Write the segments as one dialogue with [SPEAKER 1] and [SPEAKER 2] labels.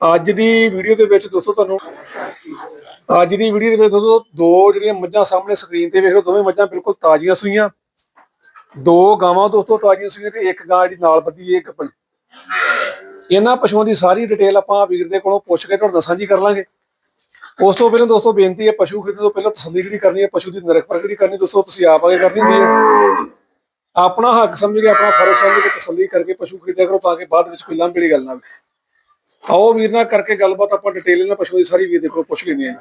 [SPEAKER 1] ਅੱਜ ਦੀ ਵੀਡੀਓ ਦੇ ਵਿੱਚ ਦੋਸਤੋ ਤੁਹਾਨੂੰ ਅੱਜ ਦੀ ਵੀਡੀਓ ਦੇ ਵਿੱਚ ਦੋਸਤੋ ਦੋ ਜਿਹੜੀਆਂ ਮੱਝਾਂ ਸਾਹਮਣੇ ਸਕਰੀਨ ਤੇ ਵੇਖ ਰਹੇ ਦੋਵੇਂ ਮੱਝਾਂ ਬਿਲਕੁਲ ਤਾਜ਼ੀਆਂ ਸੂਈਆਂ। ਦੋ ਗਾਵਾਂ ਦੋਸਤੋ ਤਾਜ਼ੀਆਂ ਸੂਈਆਂ ਤੇ ਇੱਕ ਗਾਂ ਜਿਹੜੀ ਨਾਲ ਬੱਧੀ ਇਹ ਗੱਪਣ ਇਹਨਾਂ ਪਸ਼ੂਆਂ ਦੀ ਸਾਰੀ ਡਿਟੇਲ ਆਪਾਂ ਵੀਰ ਦੇ ਕੋਲੋਂ ਪੁੱਛ ਕੇ ਤੁਹਾਨੂੰ ਨਾਲ ਸਾਂਝੀ ਕਰ ਲਾਂਗੇ। ਉਸ ਤੋਂ ਪਹਿਲਾਂ ਦੋਸਤੋ ਬੇਨਤੀ ਹੈ, ਪਸ਼ੂ ਖਰੀਦਣ ਤੋਂ ਪਹਿਲਾਂ ਤਸੱਲੀ ਕਿਹੜੀ ਕਰਨੀ ਹੈ, ਪਸ਼ੂ ਦੀ ਨਿਰਖ ਪਰਖ ਕਰਨੀ, ਦੋਸਤੋ ਤੁਸੀਂ ਆਪ ਆਗੇ ਕਰਨੀ ਹੁੰਦੀ ਹੈ। ਆਪਣਾ ਹੱਕ ਸਮਝ ਕੇ, ਆਪਣਾ ਫਰਜ਼ ਸਮਝ ਕੇ ਤਸੱਲੀ ਕਰਕੇ ਪਸ਼ੂ ਖਰੀਦਿਆ ਕਰੋ, ਤਾਂ ਕਿ ਬਾਅਦ ਵਿੱਚ ਕੋਈ ਲਾਂਭੇ ਗੱਲ ਨਾ ਆਵੇ ਆਓ ਵੀਰ ਨਾਲ ਕਰਕੇ ਗੱਲਬਾਤ ਆਪਾਂ ਡਿਟੇਲ ਨਾਲ ਪਸ਼ੂ ਦੀ ਸਾਰੀ ਵੀਰ ਦੇ ਕੋਲ ਪੁੱਛ ਲੈਂਦੇ ਹਾਂ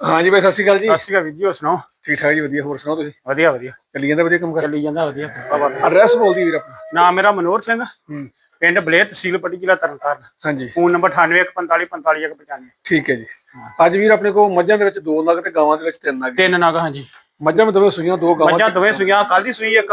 [SPEAKER 1] ਹਾਂਜੀ ਬਾਈ ਸਤਿ ਸ਼੍ਰੀ ਅਕਾਲ ਜੀ।
[SPEAKER 2] ਸਤਿ ਸ਼੍ਰੀ ਅਕਾਲ ਵੀਰ ਜੀ ਹੋਰ ਸੁਣਾਓ?
[SPEAKER 1] ਠੀਕ ਠਾਕ ਜੀ ਵਧੀਆ ਹੋਰ ਸੁਣਾਓ ਤੁਸੀਂ?
[SPEAKER 2] ਵਧੀਆ ਵਧੀਆ।
[SPEAKER 1] ਚੱਲੀ ਜਾਂਦਾ ਵਧੀਆ ਕੰਮ ਕਰ?
[SPEAKER 2] ਚੱਲੀ ਜਾਂਦਾ ਵਧੀਆ ਕਿਰਪਾ ਬਾਬਾ ਦੀ।
[SPEAKER 1] ਐਡਰੈਸ ਬੋਲਦੀ ਵੀਰ ਆਪਣਾ।
[SPEAKER 2] ਨਾਮ ਮੇਰਾ ਮਨੋਹਰ ਸਿੰਘ। ਪਿੰਡ ਬਲੇਰ ਤਹਿਸੀਲ ਪੱਟੀ ਜ਼ਿਲ੍ਹਾ ਤਰਨਤਾਰਨ।
[SPEAKER 1] ਹਾਂਜੀ।
[SPEAKER 2] ਫੋਨ ਨੰਬਰ 9845455195
[SPEAKER 1] ਠੀਕ ਹੈ ਜੀ। ਅੱਜ ਵੀਰ ਆਪਣੇ ਕੋਲ ਮੱਝਾਂ ਦੇ ਵਿੱਚ ਦੋ ਨਗ ਤੇ ਗਾਵਾਂ ਦੇ ਵਿੱਚ ਤਿੰਨ ਨਗ।
[SPEAKER 2] ਤਿੰਨ ਨਗ ਹਾਂਜੀ।
[SPEAKER 1] ਮੱਝਾਂ ਵਿੱਚ ਦੋਵੇਂ ਸੂਈਆਂ ਦੋ ਗਾਵਾਂ
[SPEAKER 2] ਮੱਝਾਂ ਦੋਵੇਂ ਸੂਈਆਂ ਕੱਲ ਦੀ ਸੂਈ ਇੱਕ।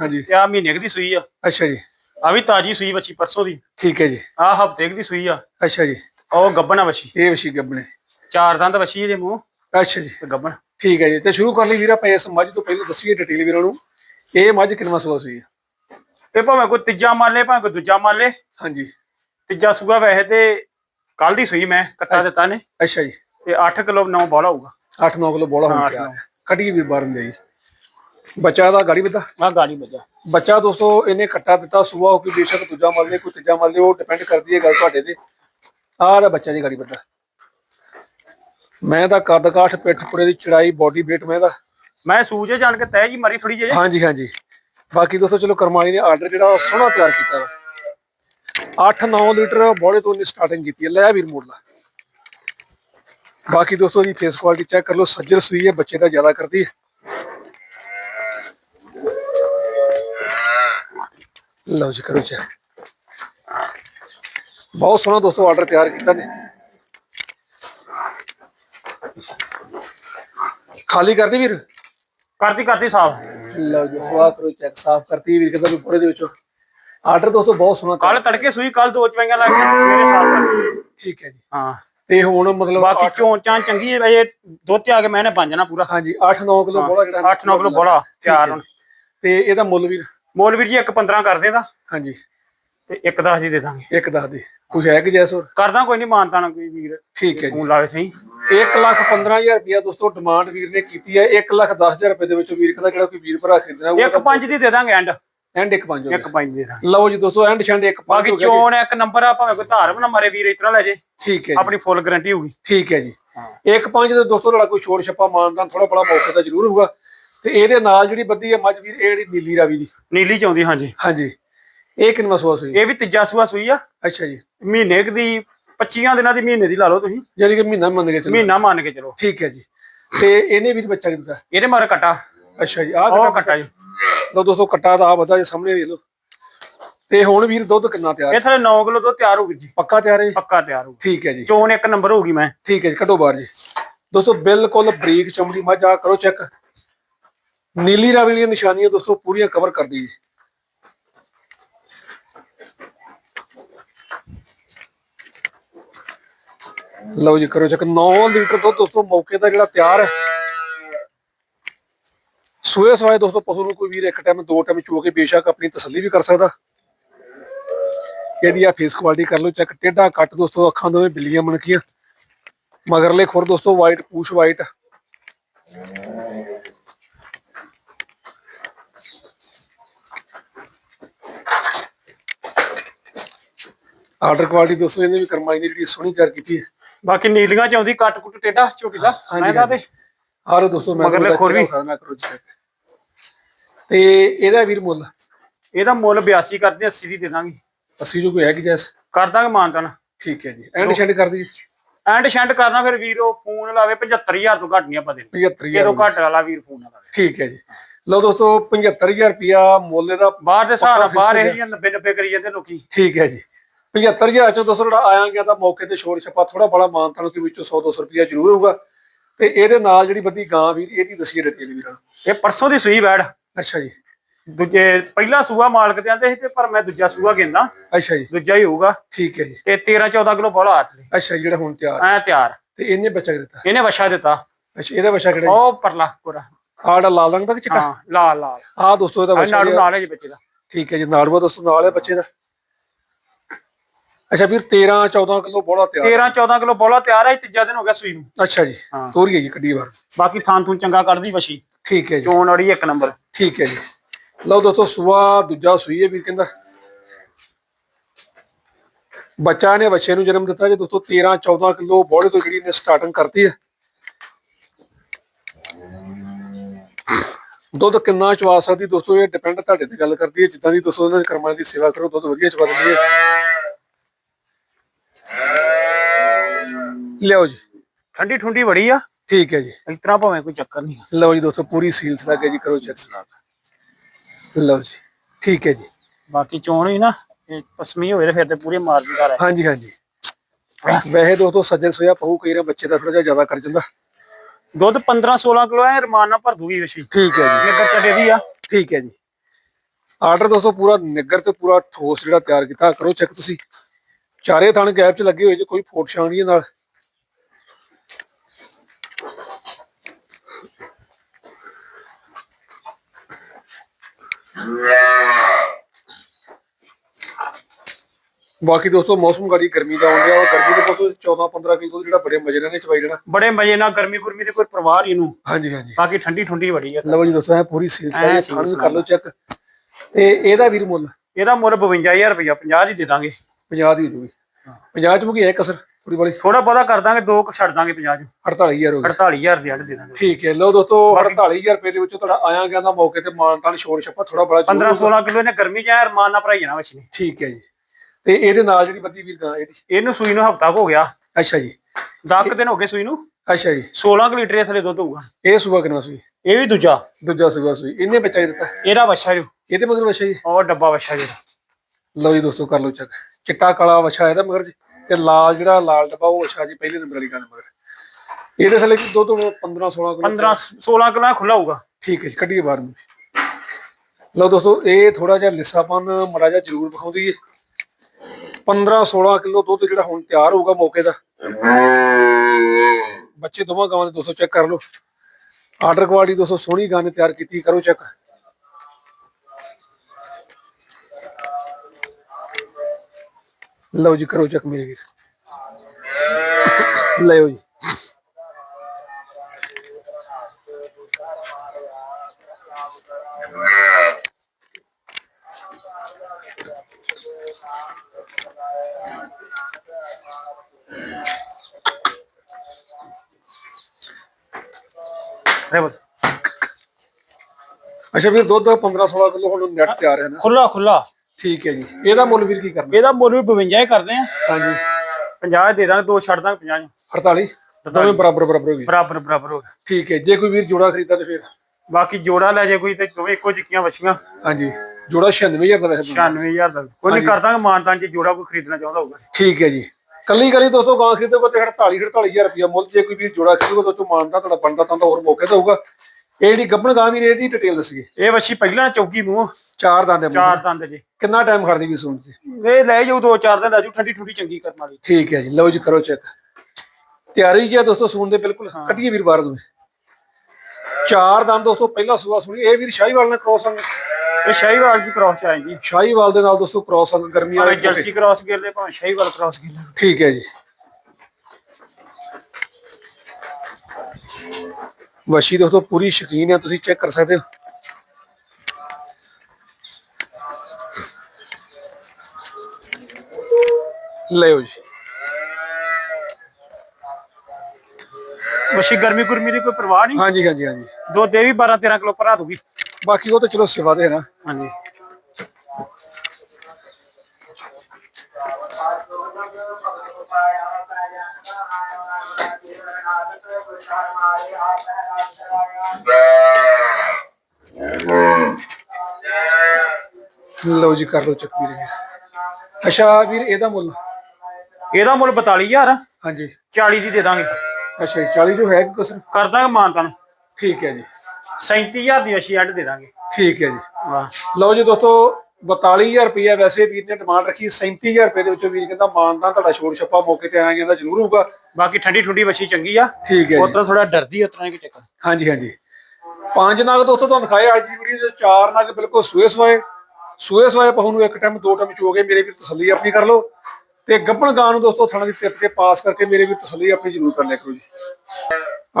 [SPEAKER 1] ਹਾਂਜੀ।
[SPEAKER 2] ਤੇ ਆ ਮਹੀਨੇ ਦੀ ਸੂਈ ਆ।
[SPEAKER 1] ਅੱਛਾ ਜੀ।
[SPEAKER 2] ਆ ਵੀ ਤਾਜੀ ਸੂਈ ਬੱਚੀ ਪਰਸੋਂ ਦੀ।
[SPEAKER 1] ਠੀਕ ਹੈ ਜੀ।
[SPEAKER 2] ਆ ਹਫ਼ਤੇ ਦੀ ਸੂਈ ਆ।
[SPEAKER 1] ਅੱਛਾ ਜੀ।
[SPEAKER 2] ਉਹ ਗੱਬਣਾ ਬੱਚੀ
[SPEAKER 1] ਇਹ ਵਸ਼ੀ ਗੱਬਣੇ।
[SPEAKER 2] ਚਾਰ ਦੰਦ ਬੱਚੀ ਇਹਦੇ ਮੂੰਹ
[SPEAKER 1] ਅੱਛਾ ਜੀ।
[SPEAKER 2] ਤੇ ਗੱਬਣ।
[SPEAKER 1] ਠੀਕ ਹੈ ਜੀ। ਤੇ ਸ਼ੁਰੂ ਕਰ ਲਈ ਵੀਰ ਆਪਾਂ ਇਸ ਮੱਝ ਤੋਂ ਪਹਿਲਾਂ ਦੱਸੀਏ ਡਿਟੇਲ ਵੀਰਾਂ ਨੂੰ। ਇਹ ਮੱਝ ਕਿੰਨਵਾਂ ਸੂਆ ਸੂਈ ਹੈ
[SPEAKER 2] ਇਹ ਭਾਵੇਂ ਕੋਈ ਤੀਜਾ ਮੰਨ ਲੇ ਭਾਵੇਂ ਕੋਈ ਦੂਜਾ ਮੰਨ ਲੇ।
[SPEAKER 1] ਹਾਂਜੀ।
[SPEAKER 2] ਤੀਜਾ ਸੂਆ ਵੈਸੇ ਤੇ ਕੱਲ ਦੀ ਸੂਈ ਮੈਂ ਕੱਟਾ ਦਿੱਤਾ ਨੇ।
[SPEAKER 1] ਅੱਛਾ ਜੀ।
[SPEAKER 2] ਤੇ 8 ਕਿਲੋ 9 ਬੋਲਾ ਹੋਊਗਾ।
[SPEAKER 1] 8-9 ਕਿਲੋ ਬੋਲਾ ਹੋ
[SPEAKER 2] ਹਾਂ,
[SPEAKER 1] ਗਿਆ।
[SPEAKER 2] ਅੱਠ ਨੌ।
[SPEAKER 1] ਕੱਢੀਏ ਵੀਰ ਬਾਹਰ ਨੂੰ ਜਾਈ। ਬੱਚਾ ਦਾ ਗਾੜੀ ਬੱਦਾ
[SPEAKER 2] ਆ ਗਾੜੀ ਬੱਜਾ
[SPEAKER 1] ਬੱਚਾ ਦੋਸਤੋ ਇਹਨੇ ਕੱਟਾ ਦਿੱਤਾ ਸੂਆ ਹੋ ਕੋਈ ਬੇਸ਼ੱਕ ਦੂਜਾ ਮੰਨ ਲੇ ਕੋਈ ਤੀਜਾ ਮੰਨ ਲੇ ਉਹ ਡਿਪੈਂਡ ਕਰਦੀ ਹੈ ਗੱਲ ਤੁਹਾਡੇ ਤੇ। ਆਹ ਦਾ ਬੱਚਾ ਜੀ ਗਾੜੀ ਬੱਦਾ ਮੈਂ ਤਾਂ ਕੱਦ ਕਾਠ ਪਿੱਠ ਪੁਰੇ ਦੀ ਚੜਾਈ ਬਾਡੀ weight ਮੈਂ ਦਾ
[SPEAKER 2] ਮੈਂ ਸੂਜੇ ਜਾਣ ਕੇ ਤੈ ਜੀ ਮਰੀ ਥੋੜੀ ਜਿਹੀ।
[SPEAKER 1] ਹਾਂਜੀ ਹਾਂਜੀ। ਬਾਕੀ ਦੋਸਤੋ ਚਲੋ ਕਰਮਾਲੀ ਨੇ ਆਰਡਰ ਜਿਹੜਾ ਸੋਹਣਾ ਤਿਆਰ ਕੀਤਾ ਵਾ। 8-9 ਲੀਟਰ ਬੋਲੇ ਤੋਂ ਨੇ ਸਟਾਰਟਿੰਗ ਕੀਤੀ ਹੈ ਲੈ ਵੀਰ ਮੋੜ ਲਾ। ਬਾਕੀ ਦੋਸਤੋ ਦੀ ਫੇਸ ਕੁਆਲਿਟੀ ਚੈੱਕ ਕਰ ਲਓ ਸੱਜਰ ਸੂਈ ਹੈ ਬੱਚੇ ਦਾ ਜ਼ਿਆਦਾ ਕਰਦੀ ਹੈ। ਲਓ ਜੀ ਕਰੋ ਚੈੱਕ ਬਹੁਤ ਸੋਹਣਾ ਦੋਸਤੋ ਆਰਡਰ ਤਿਆਰ ਕੀਤਾ ਨੇ। ਖਾਲੀ ਕਰਦੀ ਵੀਰ?
[SPEAKER 2] ਕਰਦੀ ਕਰਦੀ ਸਾਫ਼।
[SPEAKER 1] ਲਓ ਜੀ ਸਵਾਹ ਕਰੋ ਚੈੱਕ ਸਾਫ਼ ਕਰਤੀ ਵੀਰ ਕਹਿੰਦਾ ਪੂਰੇ ਦੇ ਵਿੱਚੋਂ। ਆਰਡਰ ਦੋਸਤੋ ਬਹੁਤ ਸੋਹਣਾ
[SPEAKER 2] ਕੱਲ ਤੜਕੇ ਸੂਈ ਕੱਲ ਦੋ ਚਵਾਈਆਂ ਲੱਗ ਗਈਆਂ ਸਵੇਰੇ ਸਾਫ਼ ਕਰਦੀ
[SPEAKER 1] ਠੀਕ ਹੈ ਜੀ।
[SPEAKER 2] ਹਾਂ।
[SPEAKER 1] ਤੇ ਹੁਣ ਮਤਲਬ
[SPEAKER 2] ਬਾਕੀ ਚੋਂ ਚਾਂ ਚੰਗੀ ਹੈ ਇਹ ਦੁੱਧ ਤੇ ਆ ਕੇ ਮੈਨੇ ਬਣ ਜਾਣਾ ਪੂਰਾ।
[SPEAKER 1] ਹਾਂਜੀ 8-9 ਕਿਲੋ ਬੋਲਾ ਜਿਹੜਾ
[SPEAKER 2] 8-9 ਕਿਲੋ ਬੋਲਾ ਤਿਆਰ ਹੁਣ।
[SPEAKER 1] ਤੇ ਇਹਦਾ ਮੁੱਲ ਵੀਰ?
[SPEAKER 2] ਮੋਲ ਵੀਰ ਜੀ ਇੱਕ 15 ਕਰ ਦੇਦਾ
[SPEAKER 1] ਹਾਂਜੀ।
[SPEAKER 2] ਤੇ ਇੱਕ 10 ਦੀ ਦੇ ਦਾਂਗੇ।
[SPEAKER 1] ਇੱਕ ਦੱਸ ਦੇ। ਕੋਈ ਹੈ ਕਿ ਜੈਸ ਹੋਰ
[SPEAKER 2] ਕਰਦਾ ਕੋਈ ਨਹੀਂ ਮਾਨਤਾ ਨਾ ਕੋਈ ਵੀਰ।
[SPEAKER 1] ਠੀਕ ਹੈ ਜੀ।
[SPEAKER 2] ਫੋਨ ਲਾਵੇ ਸਹੀ।
[SPEAKER 1] 1 ਲੱਖ 15000 ਰੁਪਇਆ ਦੋਸਤੋ ਡਿਮਾਂਡ ਵੀਰ ਨੇ ਕੀਤੀ ਹੈ। 1 ਲੱਖ 10000 ਰੁਪਏ ਦੇ ਵਿੱਚੋਂ ਵੀਰ ਕਹਿੰਦਾ ਜਿਹੜਾ ਕੋਈ ਵੀਰ ਭਰਾ ਖਰੀਦਣਾ
[SPEAKER 2] ਇੱਕ 5 ਦੀ ਦੇ ਦਾਂਗੇ ਐਂਡ
[SPEAKER 1] ਐਂਡ ਇੱਕ ਪੰਜ ਹੋ
[SPEAKER 2] ਇੱਕ 5 ਦੇ ਦਾਂਗੇ।
[SPEAKER 1] ਲਓ ਜੀ ਦੋਸਤੋ ਐਂਡ ਸ਼ੈਂਡ ਇੱਕ ਪੰਜ
[SPEAKER 2] ਬਾਕੀ
[SPEAKER 1] ਹੋ ਗਿਆ ਜੀ।
[SPEAKER 2] ਚੋਣ ਇੱਕ ਨੰਬਰ ਆ ਭਾਵੇਂ ਕੋਈ ਧਾਰ ਬਣਾ ਮਾਰੇ ਵੀਰ ਇਤਨਾ ਲੈ ਜੇ।
[SPEAKER 1] ਠੀਕ ਹੈ ਜੀ।
[SPEAKER 2] ਆਪਣੀ ਫੁੱਲ ਗਾਰੰਟੀ ਹੋਊਗੀ।
[SPEAKER 1] ਠੀਕ ਹੈ ਜੀ।
[SPEAKER 2] ਹਾਂ।
[SPEAKER 1] ਇੱਕ ਪੰਜ ਦੇ ਦੋਸਤੋ ਜਿਹੜਾ ਕੋਈ ਛੋੜ ਛੱਪਾ ਮਾਨਦਾਨ ਥੋੜਾ ਬੜਾ ਮੌਕੇ ਦਾ ਜ਼ਰੂਰ ਹੋਊਗਾ। ਤੇ ਇਹਦੇ ਨਾਲ ਜਿਹੜੀ ਬੱਦੀ ਹੈ ਮੱਝ ਵੀਰ ਇਹ ਜਿਹੜੀ ਨੀਲੀ ਰਾਵੀ ਦੀ।
[SPEAKER 2] ਨੀਲੀ ਚ ਆਉਂਦੀ ਹਾਂਜੀ।
[SPEAKER 1] ਹਾਂਜੀ। ਇਹ ਕਿੰਨਵਾ ਸੂਆ ਸੂਈ?
[SPEAKER 2] ਇਹ ਵੀ ਤੀਜਾ ਸੂਆ ਸੂਈ ਆ।
[SPEAKER 1] ਅੱਛਾ ਜੀ।
[SPEAKER 2] ਮਹੀਨੇ ਕੁ ਦੀ 25 ਦਿਨਾਂ ਦੀ ਮਹੀਨੇ ਦੀ ਲਾ ਲਓ ਤੁਸੀਂ।
[SPEAKER 1] ਯਾਨੀ ਕਿ ਮਹੀਨਾ ਮੰਨ ਕੇ ਚੱਲੋ।
[SPEAKER 2] ਮਹੀਨਾ ਮੰਨ ਕੇ ਚਲੋ।
[SPEAKER 1] ਠੀਕ ਹੈ ਜੀ। ਤੇ ਇਹਨੇ ਵੀ ਬੱਚਾ ਕਿੰਨਾ
[SPEAKER 2] ਇਹਦੇ ਮਗਰ ਕਟਾ।
[SPEAKER 1] ਅੱਛਾ ਜੀ ਆਹ ਕੱਟਾ
[SPEAKER 2] ਕਟਾ ਜੀ।
[SPEAKER 1] ਲਓ ਦੋਸਤੋ ਕੱਟਾ ਦਾ ਆ ਬੱਦਾ ਜੇ ਸਾਹਮਣੇ ਵੇਖ ਲਓ। ਤੇ ਹੁਣ ਵੀਰ ਦੁੱਧ ਕਿੰਨਾ ਤਿਆਰ?
[SPEAKER 2] ਇਹ ਥਲੇ 9 ਕਿਲੋ ਤੋਂ ਤਿਆਰ ਹੋ ਗਈ ਜੀ।
[SPEAKER 1] ਪੱਕਾ ਤਿਆਰ ਹੈ?
[SPEAKER 2] ਪੱਕਾ ਤਿਆਰ ਹੋ
[SPEAKER 1] ਠੀਕ ਹੈ ਜੀ।
[SPEAKER 2] ਚੋਣ ਇੱਕ ਨੰਬਰ ਹੋਊਗੀ ਮੈਂ।
[SPEAKER 1] ਠੀਕ ਹੈ ਜੀ ਕੱਢੋ ਬਾਹਰ ਜੀ। ਦੋਸਤੋ ਬਿਲਕੁਲ ਬਰੀਕ ਚਮੜੀ ਮੱਝ ਆ ਕਰੋ ਚੈੱਕ। ਨੀਲੀ ਰਾਵੀ ਦੀਆਂ ਨਿਸ਼ਾਨੀਆਂ ਦੋਸਤੋ ਪੂਰੀਆਂ ਕਵਰ ਕਰਦੀ ਹੈ ਲਓ ਜੀ, ਕਰੋ ਚੱਕ 9 ਲੀਟਰ ਦੁੱਧ ਦੋਸਤੋ ਮੌਕੇ ਦਾ ਜਿਹੜਾ ਤਿਆਰ ਹੈ। ਸੂਏ ਸਵਾਏ ਦੋਸਤੋ ਪਸ਼ੂ ਨੂੰ ਕੋਈ ਵੀਰ ਇੱਕ ਟਾਈਮ ਦੋ ਟਾਈਮ ਚੋ ਕੇ ਬੇਸ਼ੱਕ ਆਪਣੀ ਤਸੱਲੀ ਵੀ ਕਰ ਸਕਦਾ। ਇਹਦੀ ਆ ਫੇਸ ਕੁਆਲਿਟੀ ਕਰ ਲਓ ਚੈੱਕ ਟੇਢਾ ਕੱਟ ਦੋਸਤੋ, ਅੱਖਾਂ ਦੋਵੇਂ ਬਿੱਲੀਆਂ ਮਣਕੀਆਂ। ਮਗਰਲੇ ਖੁਰ ਦੋਸਤੋ ਵਾਈਟ ਪੂਛ ਵਾਈਟ ਆਰਡਰ ਕੁਆਲਿਟੀ ਦੋਸਤੋ ਇਹਨੇ ਵੀ ਕਰਮਾਈ ਨੇ ਜਿਹੜੀ ਸੋਹਣੀ ਤਿਆਰ ਕੀਤੀ ਹੈ।
[SPEAKER 2] ਬਾਕੀ ਨੀਲੀਆਂ ਚ ਆਉਂਦੀ ਕੱਟ ਕੁੱਟ ਟੇਡਾ ਝੋਟੀ ਦਾ ਮੈਂ ਕਹਾਂ ਤੇ
[SPEAKER 1] ਲਓ ਦੋਸਤੋ ਮੈਂ
[SPEAKER 2] ਮਗਰਲੇ ਖੁਰ ਵੀ।
[SPEAKER 1] ਵਿਖਾਉਣਾ ਕਰੋ ਜੀ। ਤੇ ਇਹਦਾ ਵੀਰ ਮੁੱਲ?
[SPEAKER 2] ਇਹਦਾ ਮੁੱਲ 82 ਕਰਦੇ 80 ਦੀ ਦੇ ਦਾਂਗੇ।
[SPEAKER 1] 80 ਜੋ ਕੋਈ ਹੈ ਕਿ ਜੈਸ?
[SPEAKER 2] ਕਰ ਦਾਂਗੇ ਮਾਨਤਨ।
[SPEAKER 1] ਠੀਕ ਹੈ ਜੀ। ਐਂਡ ਸ਼ੈਂਡ ਕਰ ਦਈਏ।
[SPEAKER 2] ਐਂਡ ਸ਼ੈਂਡ ਕਰਨਾ ਫਿਰ ਵੀਰ ਉਹ ਫੋਨ ਲਾਵੇ 75000 ਤੋਂ ਘੱਟ ਨਹੀਂ ਆਪਾਂ ਦੇਣੀ।
[SPEAKER 1] 75000
[SPEAKER 2] ਕਿਦੋਂ ਘੱਟ ਵਾਲਾ ਵੀਰ ਫੋਨ ਨਾ ਲਾਵੇ।
[SPEAKER 1] ਠੀਕ ਹੈ ਜੀ। ਲਓ ਦੋਸਤੋ 75000 ਰੁਪਿਆ ਮੁੱਲ ਇਹਦਾ
[SPEAKER 2] ਬਾਹਰ ਦੇ
[SPEAKER 1] ਪੱਕਾ
[SPEAKER 2] ਬਾਹਰ ਇਹ
[SPEAKER 1] ਹੋ
[SPEAKER 2] ਜਿਹੀਆਂ 90 90 ਕਰੀ ਜਾਂਦੇ ਲੋਕੀ।
[SPEAKER 1] ਠੀਕ ਹੈ ਜੀ। 75000 ਚੋਂ ਦੋਸਤੋ ਜਿਹੜਾ ਆਇਆ ਗਿਆ ਤਾਂ ਮੌਕੇ ਤੇ ਛੋੜ ਛੱਪਾ ਥੋੜਾ ਬੜਾ ਮਾਨਤਾਂ ਕਿ ਵਿੱਚੋਂ 100 200 ਰੁਪਿਆ ਜ਼ਰੂਰ ਹੋਊਗਾ। ਤੇ ਇਹਦੇ ਨਾਲ ਜਿਹੜੀ ਵੱਡੀ ਗਾਂ ਵੀਰ ਇਹਦੀ ਦੱਸੀਏ ਡਿਟੇਲ ਵੀਰਾਂ।
[SPEAKER 2] ਇਹ ਪਰਸੋਂ ਦੀ ਸੂਈ ਵੈੜ
[SPEAKER 1] ਅੱਛਾ ਜੀ।
[SPEAKER 2] ਦੂਜੇ ਪਹਿਲਾ ਸੂਆ ਮਾਲਕ ਤੇ ਆਂਦੇ ਸੀ ਤੇ ਪਰ ਮੈਂ ਦੂਜਾ ਸੂਆ ਕਹਿੰਦਾ
[SPEAKER 1] ਅੱਛਾ ਜੀ।
[SPEAKER 2] ਦੂਜਾ ਹੀ ਹੋਊਗਾ।
[SPEAKER 1] ਠੀਕ ਹੈ ਜੀ।
[SPEAKER 2] ਤੇ 13 14 ਕਿਲੋ ਬੋਲਾ ਹੱਥ ਲਈ
[SPEAKER 1] ਅੱਛਾ ਜਿਹੜਾ ਹੁਣ ਤਿਆਰ।
[SPEAKER 2] ਐ ਤਿਆਰ।
[SPEAKER 1] ਤੇ ਇਹਨੇ ਬੱਚਾ ਦਿੱਤਾ?
[SPEAKER 2] ਇਹਨੇ ਵਛਾ ਦਿੱਤਾ।
[SPEAKER 1] ਅੱਛਾ ਇਹਦਾ ਬੱਚਾ ਕਿਹੜਾ
[SPEAKER 2] ਉਹ ਪਰਲਾ ਪੂਰਾ
[SPEAKER 1] ਆੜਾ ਲਾਲ ਰੰਗ ਦਾ ਕਿ ਚਿੱਟਾ?
[SPEAKER 2] ਹਾਂ ਲਾਲ ਲਾਲ।
[SPEAKER 1] ਆ ਦੋਸਤੋ ਇਹਦਾ ਬੱਚਾ
[SPEAKER 2] ਨਾੜੂ। ਨਾਲ ਹੈ ਜੀ ਬੱਚੇ ਦਾ।
[SPEAKER 1] ਠੀਕ ਹੈ ਜੀ ਨਾੜੂਆ ਦੋਸਤੋ ਨਾਲ ਹੈ ਬੱਚੇ ਦਾ। ਅੱਛਾ ਵੀਰ 13 14 ਕਿਲੋ ਬੋੜਾ ਤਿਆਰ
[SPEAKER 2] 13 14 ਕਿਲੋ ਬੋਲਾ ਤਿਆਰ ਹੈ ਤੀਜਾ ਦਿਨ ਹੋ ਗਿਆ ਸੂਈ ਨੂੰ
[SPEAKER 1] ਅੱਛਾ ਜੀ
[SPEAKER 2] ਹਾਂ।
[SPEAKER 1] ਤੋਰੀਏ ਜੀ ਕੱਢੀ ਵਾਰ।
[SPEAKER 2] ਬਾਕੀ ਥਾਂ ਥੂੰ ਚੰਗਾ ਕੱਢਦੀ ਵਛੀ
[SPEAKER 1] ਠੀਕ ਹੈ ਜੀ।
[SPEAKER 2] ਚੋਣ ਅੜੀ ਇੱਕ ਨੰਬਰ।
[SPEAKER 1] ਠੀਕ ਹੈ ਜੀ। ਲਓ ਦੋਸਤੋ ਸੁਆ ਦੂਜਾ ਸੂਈ ਹੈ ਵੀਰ ਕਹਿੰਦਾ। ਬੱਚਾ ਨੇ ਬੱਚੇ ਨੂੰ ਜਨਮ ਦਿੱਤਾ ਜੀ ਦੋਸਤੋ 13 14 ਕਿਲੋ ਬੋੜੇ ਤੋਂ ਜਿਹੜੀ ਨੇ ਸਟਾਰਟਿੰਗ ਕਰਤੀ ਹੈ। ਦੁੱਧ ਕਿੰਨਾ ਚਵਾ ਸਕਦੀ ਦੋਸਤੋ ਇਹ ਡਿਪੈਂਡ ਤੁਹਾਡੇ ਤੇ ਗੱਲ ਕਰਦੀ ਹੈ। ਜਿੱਦਾਂ ਦੀ ਦੋਸਤੋ ਉਹਨਾਂ ਦੇ ਕਰਮਾਂ ਦੀ ਸੇਵਾ ਕਰੋ ਦੁੱਧ ਵਧੀਆ ਚਵਾ ਦਿੰਦੀ ਹੈ। ਲਿਓ ਜੀ।
[SPEAKER 2] ਠੰਡੀ ਠੁੰਡੀ ਬੜੀ ਆ।
[SPEAKER 1] ਠੀਕ ਹੈ ਜੀ।
[SPEAKER 2] ਇਤਨਾ ਭਾਵੇਂ ਕੋਈ ਚੱਕਰ ਨਹੀਂ
[SPEAKER 1] ਲਓ ਜੀ ਦੋਸਤੋ ਪੂਰੀ ਸੀਲਸ ਲੱਗੇ ਜੀ ਕਰੋ ਚੈੱਕ ਲਓ ਜੀ ਠੀਕ ਹੈ ਜੀ।
[SPEAKER 2] ਬਾਕੀ ਚੋਣ ਹੀ ਨਾ ਇਹ ਪਸਮੀ ਹੋਵੇ ਤੇ ਫਿਰ ਤੇ ਪੂਰੇ ਮਾਰਜਦਾਰ ਹੈ
[SPEAKER 1] ਹਾਂਜੀ ਹਾਂਜੀ। ਵੈਸੇ ਦੋਸਤੋ ਸੱਜਣ ਸੋਇਆ ਪਹੂ ਕਈ ਵਾਰ ਬੱਚੇ ਦਾ ਥੋੜਾ ਜਿਹਾ ਜ਼ਿਆਦਾ ਕਰ ਜਾਂਦਾ।
[SPEAKER 2] ਦੁੱਧ 15 16 ਕਿਲੋ ਹੈ ਰਮਾਨ ਨਾਲ ਭਰ ਦੂਗੀ ਵਛੀ
[SPEAKER 1] ਠੀਕ ਹੈ ਜੀ।
[SPEAKER 2] ਨਿੱਗਰ ਚੱਡੇ ਦੀ ਆ।
[SPEAKER 1] ਠੀਕ ਹੈ ਜੀ। ਆਰਡਰ ਦੋਸਤੋ ਪੂਰਾ ਨਿੱਗਰ ਤੇ ਪੂਰਾ ਠੋਸ ਜਿਹੜਾ ਤਿਆਰ ਕੀਤਾ। ਕਰੋ ਚੈੱਕ ਤੁਸੀਂ। ਚਾਰੇ ਥਣ ਗੈਪ 'ਚ ਲੱਗੇ ਹੋਏ ਜੇ ਕੋਈ ਫੋਟ ਛਾਂ ਨਹੀਂ ਹੈ ਨਾਲ। ਬਾਕੀ ਦੋਸਤੋ ਮੌਸਮ ਗਾੜੀ ਗਰਮੀ ਦਾ ਆਉਂਦਿਆ ਵਾ। ਗਰਮੀ ਦੇ ਪਾਸੋਂ 14 15 ਕਿਲੋ ਜਿਹੜਾ ਬੜੇ ਮਜ਼ੇ ਨਾਲ ਨੇ ਚਵਾਈ ਜਿਹੜਾ
[SPEAKER 2] ਬੜੇ ਮਜੇ ਨਾਲ ਗਰਮੀ ਗੁਰਮੀ ਦੀ ਕੋਈ ਪਰਵਾਹ ਨਹੀਂ। ਇਹਨੂੰ
[SPEAKER 1] ਹਾਂਜੀ ਹਾਂਜੀ।
[SPEAKER 2] ਬਾਕੀ ਠੰਡੀ ਠੁੰਡੀ ਬੜੀ ਆ।
[SPEAKER 1] ਲਓ ਜੀ ਦੋਸਤੋ ਇਹ ਪੂਰੀ ਹੈ
[SPEAKER 2] ਸੀਲ
[SPEAKER 1] ਥਣ ਕਰ ਲਓ ਚੈੱਕ। ਤੇ ਇਹਦਾ ਵੀਰ ਮੁੱਲ?
[SPEAKER 2] ਇਹਦਾ ਮੁੱਲ 52000 ਰੁਪਇਆ 50 ਦੀ ਦੇ ਦਾਂਗੇ।
[SPEAKER 1] 50 ਦੀ ਹੋ ਜੂਗੀ। 50 ਚ ਮੁਕੀ ਹੈ ਕਸਰ ਥੋੜੀ ਬੜੀ
[SPEAKER 2] ਥੋੜਾ ਬਹੁਤਾ ਕਰ ਦਾਂਗੇ ਦੋ ਕੁ ਛੱਡ ਦਾਂਗੇ 50 ਚ।
[SPEAKER 1] 48000 ਹੋ ਗਈ।
[SPEAKER 2] 48000 ਦੀ ਅੱਡ ਦੇ ਦਾਂਗੇ।
[SPEAKER 1] ਠੀਕ ਹੈ ਲਓ ਦੋਸਤੋ 48000 ਰੁਪਏ ਦੇ ਵਿੱਚੋਂ ਤੁਹਾਡਾ ਆਇਆ ਗਿਆ ਦਾ ਮੌਕੇ ਤੇ ਮਾਨਤਾਨ ਸ਼ੋਰ ਛੱਪਾ ਥੋੜਾ ਬੜਾ ਜ਼ਰੂਰ
[SPEAKER 2] 15 16 ਕਿਲੋ ਇਹਨੇ ਗਰਮੀ ਐ ਰਮਾਨ ਨਾਲ ਭਰਾਈ ਜਾਣਾ ਵਛੀ ਨੇ
[SPEAKER 1] ਠੀਕ ਹੈ ਜੀ। ਤੇ ਇਹਦੇ ਨਾਲ ਜਿਹੜੀ ਬੱਦੀ ਵੀਰ ਗਾਂ ਇਹਦੀ।
[SPEAKER 2] ਇਹਨੂੰ ਸੂਈ ਨੂੰ ਹਫਤਾ ਹੋ ਗਿਆ।
[SPEAKER 1] ਅੱਛਾ ਜੀ।
[SPEAKER 2] 10 ਕੁ ਦਿਨ ਹੋ ਗਏ ਸੂਈ ਨੂੰ।
[SPEAKER 1] ਅੱਛਾ ਜੀ।
[SPEAKER 2] 16 ਕੁ ਲੀਟਰ ਇਸ ਲਈ ਦੁੱਧ ਹੋਊਗਾ।
[SPEAKER 1] ਇਹ ਸੂਆ ਕਿੰਨਾ ਸੂਈ?
[SPEAKER 2] ਇਹ ਵੀ ਦੂਜਾ।
[SPEAKER 1] ਦੂਜਾ ਸੂਆ ਸੂਈ। ਇਹਨੇ ਬੱਚਾ ਦਿੱਤਾ।
[SPEAKER 2] ਇਹਦਾ ਵਛਾ ਜੋ।
[SPEAKER 1] ਇਹਦੇ ਮਗਰ ਵਛਾ ਜੀ।
[SPEAKER 2] ਉਹ ਡੱਬਾ ਵਛਾ ਜਿਹੜਾ।
[SPEAKER 1] ਲਓ ਜੀ ਦੋਸਤੋ ਕਰ ਲਓ ਚੈੱਕ ਚਿੱਟਾ ਕਾਲਾ ਵਛਾ ਇਹਦਾ ਮਗਰ ਜੀ ਤੇ ਲਾਲ ਜਿਹੜਾ ਲਾਲ ਡੱਬਾ ਉਹ ਵਛਾ ਜੀ ਪਹਿਲੇ ਨੰਬਰ ਵਾਲੀ ਗਾਂ ਮਗਰ। ਇਹਦੇ ਥੱਲੇ ਵੀ ਦੁੱਧ 15 16 ਕਿਲੋ।
[SPEAKER 2] 15 16 ਕਿਲੋ ਖੁੱਲਾ ਹੋਊਗਾ।
[SPEAKER 1] ਠੀਕ ਹੈ ਜੀ ਕੱਢੀਏ ਬਾਹਰ ਨੂੰ। ਲਓ ਦੋਸਤੋ ਇਹ ਥੋੜਾ ਜਿਹਾ ਲਿੱਸਾਪਨ ਮੜਾ ਜਿਹਾ ਜ਼ਰੂਰ ਵਿਖਾਉਂਦੀ ਹੈ 15 16 ਕਿਲੋ ਦੁੱਧ ਜਿਹੜਾ ਹੁਣ ਤਿਆਰ ਹੋਊਗਾ ਮੌਕੇ ਦਾ। ਬੱਚੇ ਦੋਵਾਂ ਗਾਵਾਂ ਦੇ ਦੋਸਤੋ ਚੈੱਕ ਕਰ ਲਓ। ਆਰਡਰ ਕੁਆਲਿਟੀ ਦੋਸਤੋ ਸੋਹਣੀ ਗਾਂ ਨੇ ਤਿਆਰ ਕੀਤੀ ਕਰੋ ਚੈੱਕ। ਲਓ ਜੀ ਕਰੋ ਚੈੱਕ ਮੇਰੇ ਵੀਰ ਲਿਓ ਜੀ। ਅੱਛਾ ਵੀਰ ਦੁੱਧ 15 16 ਕਿਲੋ ਹੁਣ ਨੈਟ ਤਿਆਰ ਹੈ ਨਾ।
[SPEAKER 2] ਖੁੱਲਾ ਖੁੱਲਾ
[SPEAKER 1] ਠੀਕ ਹੈ ਜੀ। ਇਹਦਾ ਮੁੱਲ ਵੀਰ ਕੀ ਕਰਨਾ?
[SPEAKER 2] ਇਹਦਾ ਮੁੱਲ ਵੀ 52 ਹੀ ਕਰਦੇ ਆ।
[SPEAKER 1] ਹਾਂਜੀ।
[SPEAKER 2] 50 ਦੇ ਦਾਂਗੇ ਦੋ ਛੱਡ ਦਾਂਗੇ 50
[SPEAKER 1] 48 ਦੋਵੇਂ ਬਰਾਬਰ ਬਰਾਬਰ ਹੋ ਗਈ
[SPEAKER 2] ਬਰਾਬਰ ਬਰਾਬਰ ਹੋ ਗਿਆ
[SPEAKER 1] ਠੀਕ ਹੈ। ਜੇ ਕੋਈ ਵੀਰ ਜੋੜਾ ਖਰੀਦਾ ਤੇ ਫਿਰ?
[SPEAKER 2] ਬਾਕੀ ਜੋੜਾ ਲੈ ਜੇ ਕੋਈ ਤੇ ਦੋਵੇਂ ਇੱਕੋ ਜਿੱਕੀਆਂ ਵਛੀਆਂ।
[SPEAKER 1] ਹਾਂਜੀ। ਜੋੜਾ 96000 ਦਾ ਵੈਸੇ ਬਣਦਾ।
[SPEAKER 2] 96000 ਦਾ। ਕੋਈ ਨਹੀਂ ਕਰਦਾਂਗੇ ਮਾਨਤਾਨ ਚ ਜੋੜਾ ਕੋਈ ਖਰੀਦਣਾ ਚਾਹੁੰਦਾ ਹੋਊਗਾ।
[SPEAKER 1] ਠੀਕ ਹੈ ਜੀ। ਕੱਲੀ ਕੱਲੀ ਦੋਸਤੋ ਗਾਂ ਖਰੀਦੋਗੇ ਤੇ 48 48000 ਰੁਪਇਆ ਮੁੱਲ। ਜੇ ਕੋਈ ਵੀਰ ਜੋੜਾ ਖਰੀਦੋਗੇ ਦੋਸਤੋ ਮਾਨਦਾ ਤੁਹਾਡਾ ਬਣਦਾ ਤਾਂ ਹੋਰ ਮੌਕੇ ਤੇ ਹੋਊਗਾ। ਇਹ ਜਿਹੜੀ ਗੱਬਣ ਗਾਂ ਵੀਰ ਇਹਦੀ ਡਿਟੇਲ ਦੱਸੀਏ
[SPEAKER 2] ਇਹ ਵਛੀ ਪਹਿਲਾਂ ਚੌਕੀ ਮੂੰਹ।
[SPEAKER 1] ਚਾਰ ਦੰਦ ਦੇ ਮੂੰਹ।
[SPEAKER 2] ਚਾਰ ਦੰਦ ਜੀ।
[SPEAKER 1] ਕਿੰਨਾ ਟਾਈਮ ਖੜਦੀ ਵੀ ਸੁਣ ਜੀ
[SPEAKER 2] ਇਹ ਲੈ ਜਾਓ ਦੋ ਚਾਰ ਦਿਨ ਰਾਜੂ ਠੰਡੀ ਠੁੰਡੀ ਚੰਗੀ ਕਰਨ ਵਾਲੀ।
[SPEAKER 1] ਠੀਕ ਹੈ ਜੀ ਲਓ ਜੀ ਕਰੋ ਚੈੱਕ ਤਿਆਰੀ ਜੀ ਦੋਸਤੋ ਸੂਣ ਦੇ ਬਿਲਕੁਲ ਕੱਢੀਏ ਵੀਰ ਬਾਹਰ ਨੂੰ। ਚਾਰ ਦੰਦ ਦੋਸਤੋ ਪਹਿਲਾ ਸੂਆ ਸੁਣੀ। ਇਹ ਵੀਰ ਸ਼ਾਹੀਵਾਲ ਨਾਲ ਕ੍ਰੋਸ ਅੰਗ
[SPEAKER 2] ਇਹ ਸ਼ਾਹੀਵਾਲ ਦੀ ਕ੍ਰਾਸ ਆ ਜਾਂਦੀ
[SPEAKER 1] ਸ਼ਾਹੀਵਾਲ ਦੇ ਨਾਲ ਦੋਸਤੋ ਕ੍ਰੋਸ ਅੰਗ ਗਰਮੀਆਂ
[SPEAKER 2] ਭਾਵੇਂ
[SPEAKER 1] ਵਾਲੇ
[SPEAKER 2] ਜਰਸੀ ਕ੍ਰਾਸ ਗੇਲੇ ਭਾਵੇਂ ਸ਼ਾਹੀਵਾਲ ਕ੍ਰਾਸ ਗੇਲੇ
[SPEAKER 1] ਠੀਕ ਹੈ ਜੀ। ਵਸ਼ੀ ਦੋਸਤੋ ਪੂਰੀ ਸ਼ਕੀਨ ਹੈ ਤੁਸੀਂ ਚੈੱਕ ਕਰ ਸਕਦੇ ਹੋ। ਲਿਓ ਜੀ।
[SPEAKER 2] ਵਛੀ ਗਰਮੀ ਗੁਰਮੀ ਦੀ ਕੋਈ ਪਰਵਾਹ ਨਹੀਂ?
[SPEAKER 1] ਹਾਂਜੀ ਹਾਂਜੀ ਹਾਂਜੀ।
[SPEAKER 2] ਦੁੱਧ ਇਹ ਵੀ 12 13 ਕਿਲੋ ਭਰਾ ਦੂਗੀ
[SPEAKER 1] ਬਾਕੀ ਉਹ ਤਾਂ ਚਲੋ ਸੇਵਾ ਦੇ ਨਾ।
[SPEAKER 2] ਹਾਂਜੀ।
[SPEAKER 1] ਲਓ ਜੀ ਕਰ ਲਓ ਚੱਕ ਵੀਰ ਅੱਛਾ ਵੀਰ ਇਹਦਾ ਮੁੱਲ?
[SPEAKER 2] ਇਹਦਾ ਮੁੱਲ 42000
[SPEAKER 1] ਹਾਂਜੀ।
[SPEAKER 2] 40 ਦੀ ਦੇ ਦਾਂਗੇ।
[SPEAKER 1] ਅੱਛਾ ਜੀ 40 ਜੋ ਹੈ ਕਿ ਕੁਛ?
[SPEAKER 2] ਕਰ ਦਾਂਗੇ ਮਾਨਤਨ।
[SPEAKER 1] ਠੀਕ ਹੈ ਜੀ।
[SPEAKER 2] 37000 ਦੀ ਵਸ਼ੀ ਅੱਡ ਦੇ ਦਾਂਗੇ।
[SPEAKER 1] ਠੀਕ ਹੈ ਜੀ।
[SPEAKER 2] ਵਾਹ।
[SPEAKER 1] ਲਓ ਜੀ ਦੋਸਤੋ 42000 ਰੁਪਏ ਵੈਸੇ ਵੀਰ ਨੇ ਡਿਮਾਂਡ ਰੱਖੀ 37000 ਰੁਪਏ ਦੇ ਵਿੱਚੋਂ ਵੀਰ ਕਹਿੰਦਾ ਮਾਨਦਾਨ ਤੁਹਾਡਾ ਛੋੜ ਛੱਪਾ ਮੌਕੇ ਤੇ ਆਇਆ ਜਾਂਦਾ ਜ਼ਰੂਰ ਹੋਊਗਾ।
[SPEAKER 2] ਬਾਕੀ ਠੰਡੀ ਠੁੰਡੀ ਵਸ਼ੀ ਚੰਗੀ ਆ।
[SPEAKER 1] ਠੀਕ ਹੈ
[SPEAKER 2] ਉਤਰਾ ਥੋੜਾ ਡਰਦੀ ਉਤਰਾ ਕੀ ਚੱਕਰ।
[SPEAKER 1] ਹਾਂਜੀ ਹਾਂਜੀ। ਪੰਜ ਨਗ ਦੋਸਤੋ ਤੁਹਾਨੂੰ ਦਿਖਾਏ ਅੱਜ ਦੀ ਵੀਡੀਓ ਦੇ ਚਾਰ ਨਗ ਬਿਲਕੁਲ ਸੂਏ ਸਵਾਏ। ਸੂਏ ਸਵਾਏ ਪਹੂ ਨੂੰ ਇੱਕ ਟਾਈਮ ਦੋ ਟਾਈਮ ਚੋ ਗਏ ਮੇਰੇ ਵੀ ਤਸੱਲੀ ਆਪਣੀ ਕਰ ਲਓ। ਤੇ ਗੱਪਣ ਗਾਂ ਨੂੰ ਦੋਸਤੋ ਥਣਾ ਦੀ ਟਿਪ ਕੇ ਪਾਸ ਕਰਕੇ ਮੇਰੇ ਵੀ ਤਸੱਲੀ ਆਪਣੀ ਜ਼ਰੂਰ ਕਰ ਲਿਆ ਕਰੋ ਜੀ।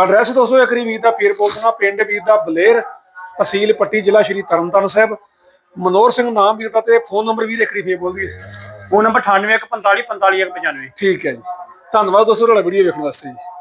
[SPEAKER 1] ਐਡਰੈਸ ਦੋਸਤੋ ਇੱਕ ਵਾਰੀ ਵੀਰ ਦਾ ਫੇਰ ਬੋਲ ਦੇਣਾ ਪਿੰਡ ਵੀਰ ਦਾ ਬਲੇਰ ਤਹਿਸੀਲ ਪੱਟੀ ਜ਼ਿਲ੍ਹਾ ਸ਼੍ਰੀ ਤਰਨਤਾਰਨ ਸਾਹਿਬ। ਮਨੋਹਰ ਸਿੰਘ ਨਾਮ ਵੀਰ ਦਾ ਤੇ ਫੋਨ ਨੰਬਰ ਵੀਰ ਇੱਕ ਵਾਰੀ ਫੇਰ ਬੋਲ ਦਈਏ
[SPEAKER 2] ਉਹ ਨੰਬਰ 98 45 45 95
[SPEAKER 1] ਠੀਕ ਹੈ ਜੀ। ਧੰਨਵਾਦ ਦੋਸਤੋ ਤੁਹਾਡਾ ਵੀਡੀਓ ਵੇਖਣ ਵਾਸਤੇ ਜੀ।